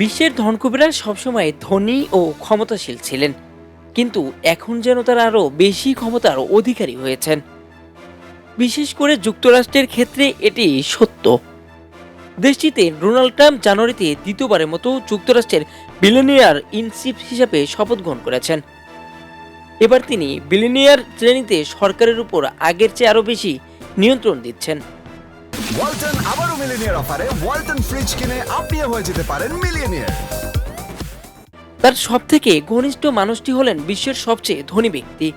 বিশ্বের ধনকুবেরা সবসময় ধনী ও ক্ষমতাশীল ছিলেন, কিন্তু এখন যেন তারা আরও বেশি ক্ষমতার অধিকারী হয়েছেন। বিশেষ করে যুক্তরাষ্ট্রের ক্ষেত্রে এটি সত্য। দেশটিতে ডোনাল্ড ট্রাম্প জানুয়ারিতে দ্বিতীয়বারের মতো যুক্তরাষ্ট্রের বিলিনিয়ার ইনচিফ হিসাবে শপথ গ্রহণ করেছেন। এবার তিনি বিলিনিয়ার শ্রেণীতে সরকারের উপর আগের চেয়ে আরও বেশি নিয়ন্ত্রণ দিচ্ছেন। ওয়ালটন আবারও মিলিনিয়ার অফারে ওয়ালটন ফ্রিজ কিনে আপনিও হয়ে যেতে পারেন মিলিয়নিয়ার। তার সবথেকে ঘনিষ্ঠ মানুষটি হলেন বিশ্বের সবচেয়ে ধনী ব্যক্তি।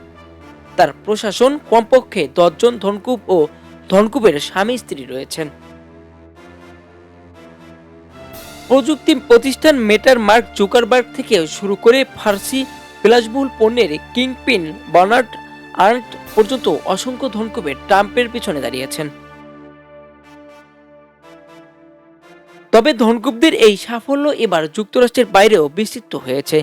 তার প্রশাসন কমপক্ষে দশজন ধনকুব ও ধনকুবের স্বামী স্ত্রী রয়েছেন। প্রযুক্তি প্রতিষ্ঠান মেটার মার্ক জুকারবার্গ থেকে শুরু করে ফার্সি বিলাসবহুল পণ্যের কিংপিন বার্নার্ড আর্ট পর্যন্ত অসংখ্য ধনকুবের ট্রাম্পের পিছনে দাঁড়িয়েছেন। তবে ধনকুবদের এই সাফল্য এবার যুক্তরাষ্ট্রের বাইরেও বিস্তৃত হয়েছে।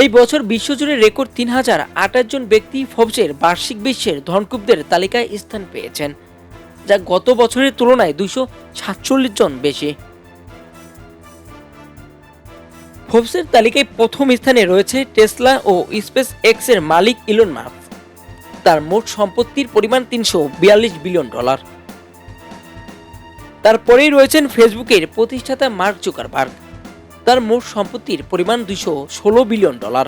এই বছর বিশ্বজুড়ে রেকর্ড তিন হাজার আঠাশ জন ব্যক্তি ফবসের বার্ষিক বিশ্বের ধনকুবদের তালিকায় স্থান পেয়েছেন, যা গত বছরের তুলনায় দুশো সাতচল্লিশ জন বেশি। ফোর্বসের তালিকায় প্রথম স্থানে রয়েছে টেসলা ও স্পেস এক্সের মালিক ইলন মাস্ক। তার মোট সম্পত্তির পরিমাণ তিনশো বিয়াল্লিশ বিলিয়ন ডলার। তারপরেই রয়েছেন ফেসবুকের প্রতিষ্ঠাতা মার্ক জুকারবার্গ। তার মোট সম্পত্তির পরিমাণ দুশো ষোলো বিলিয়ন ডলার।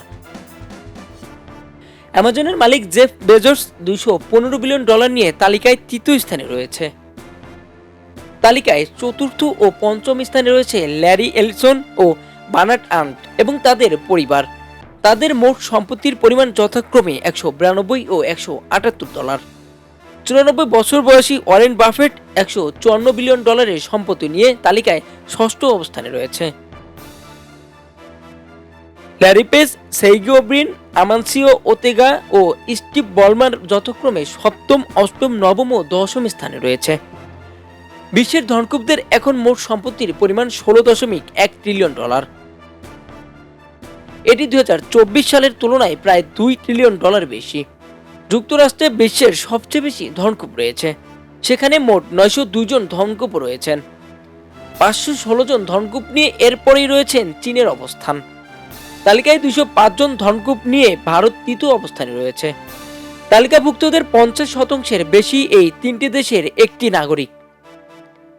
অ্যামাজনের মালিক জেফ বেজোস দুশো পনেরো বিলিয়ন ডলার নিয়ে তালিকায় তৃতীয় স্থানে রয়েছে। তালিকায় চতুর্থ ও পঞ্চম স্থানে রয়েছে ল্যারি এলসন ও বানাট আন্ট এবং তাদের পরিবার। তাদের মোট সম্পত্তির পরিমাণ যথাক্রমে একশো বিরানব্বই ও একশো আটাত্তর ডলার। চুরানব্বই বছর বয়সী ওয়ারেন বাফেট একশো চুয়ান্ন বিলিয়ন ডলারের সম্পত্তি নিয়ে তালিকায় ষষ্ঠ অবস্থানে রয়েছে। ল্যারিপেস সেইগিও ব্রিন, আমানসিও ওতেগা ও স্টিভ বলমার যথাক্রমে সপ্তম, অষ্টম, নবম ও দশম স্থানে রয়েছে। বিশ্বের ধনকুবদের এখন মোট সম্পত্তির পরিমাণ ষোলো দশমিক এক ট্রিলিয়ন ডলার এটি দু হাজার চব্বিশ সালের তুলনায় প্রায় দুই ট্রিলিয়ন ডলার বেশি। যুক্তরাষ্ট্রে বিশ্বের সবচেয়ে বেশি ধনকূপ রয়েছে। সেখানে মোট নয়শো দুজন ধনকূপ রয়েছেন। পাঁচশো ষোলো জন ধনকূপ নিয়ে এরপরেই রয়েছেন চীনের অবস্থান। তালিকায় দুশো জন ধনকুপ নিয়ে ভারত তৃতীয় অবস্থানে রয়েছে। তালিকাভুক্তদের পঞ্চাশ শতাংশের বেশি এই তিনটি দেশের একটি নাগরিক।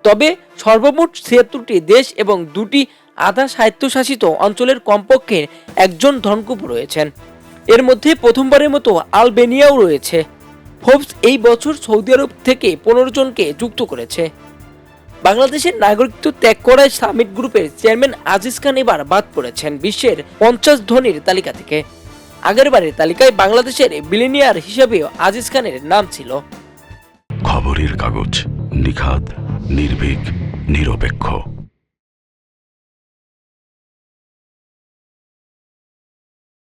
তবে সর্বমোট ছিয়াত্তরটি দেশ এবং দুটি আধা স্বায়ত্তশাসিত অঞ্চলের কমপক্ষে একজন ধনকূপ রয়েছেন। এর মধ্যে প্রথমবারের মতো আলবেনিয়াও রয়েছে। ফোর্বস এই বছর সৌদি আরব থেকে পনেরো জনকে যুক্ত করেছে। বাংলাদেশের নাগরিকত্ব ত্যাগ করায় সামিট গ্রুপের চেয়ারম্যান আজিজ খান এবার বাদ পড়েছেন বিশ্বের পঞ্চাশ ধনীর তালিকা থেকে। আগেরবারের তালিকায় বাংলাদেশের বিলিনিয়ার হিসাবেও আজিজ খানের নাম ছিল। খবরের কাগজ নিখাদ, নির্ভীক, নিরপেক্ষ।